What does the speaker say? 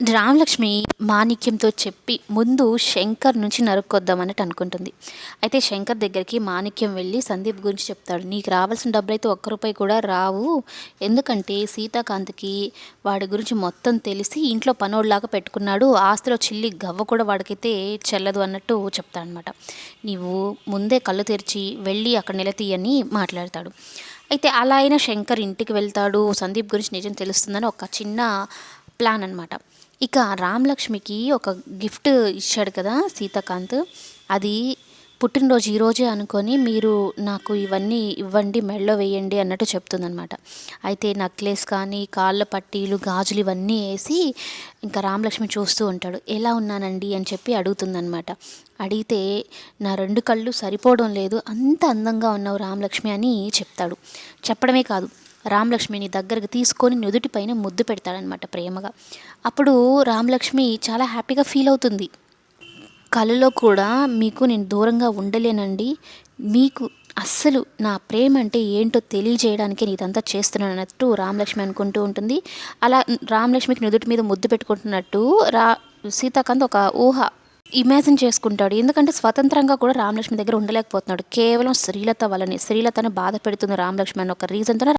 రామలక్ష్మి మాణిక్యంతో చెప్పి ముందు శంకర్ నుంచి నరుక్కొద్దామన్నట్టు అనుకుంటుంది. అయితే శంకర్ దగ్గరికి మాణిక్యం వెళ్ళి సందీప్ గురించి చెప్తాడు. నీకు రావాల్సిన డబ్బులు అయితే ఒక్క రూపాయి కూడా రావు. ఎందుకంటే సీతాకాంత్కి వాడి గురించి మొత్తం తెలిసి ఇంట్లో పనోళ్ళలాగా పెట్టుకున్నాడు. ఆస్తిలో చిల్లి గవ్వ కూడా వాడికైతే చెల్లదు అన్నట్టు చెప్తాడనమాట నీవు ముందే కళ్ళు తెరిచి వెళ్ళి అక్కడ నిలతీయని మాట్లాడతాడు. అయితే అలా అయినా శంకర్ ఇంటికి వెళ్తాడు. సందీప్ గురించి నిజం తెలుస్తుందని ఒక చిన్న ప్లాన్ అనమాట ఇక రామలక్ష్మికి ఒక గిఫ్ట్ ఇచ్చాడు కదా సీతాకాంత్. అది పుట్టినరోజు ఈరోజే అనుకొని మీరు నాకు ఇవన్నీ ఇవ్వండి మెడలో వేయండి అన్నట్టు చెప్తుందనమాట అయితే నక్లెస్ కానీ కాళ్ళ పట్టీలు గాజులు ఇవన్నీ వేసి ఇంకా రామలక్ష్మి చూస్తూ ఉంటాడు. ఎలా ఉన్నానండి? అని చెప్పి అడుగుతుందనమాట అడిగితే నా రెండు కళ్ళు సరిపోవడం లేదు అంత అందంగా ఉన్నావు రామలక్ష్మి అని చెప్తాడు. చెప్పడమే కాదు రామలక్ష్మిని దగ్గరకు తీసుకొని నుదుటి పైన ముద్దు పెడతాడనమాట ప్రేమగా. అప్పుడు రామలక్ష్మి చాలా హ్యాపీగా ఫీల్ అవుతుంది. కళలో కూడా మీకు నేను దూరంగా ఉండలేనండి. మీకు అస్సలు నా ప్రేమ అంటే ఏంటో తెలియజేయడానికి నేను ఇదంతా చేస్తున్నాను అన్నట్టు రామలక్ష్మి అనుకుంటూ ఉంటుంది. అలా రామలక్ష్మికి నుదుటి మీద ముద్దు పెట్టుకుంటున్నట్టు రా సీతాకాంత్ ఒక ఊహ ఇమాజిన్ చేసుకుంటాడు. ఎందుకంటే స్వతంత్రంగా కూడా రామలక్ష్మి దగ్గర ఉండలేకపోతున్నాడు. కేవలం శ్రీలత వల్లనే శ్రీలతను బాధ పెడుతుంది రామలక్ష్మి అన్న ఒక రీజన్తో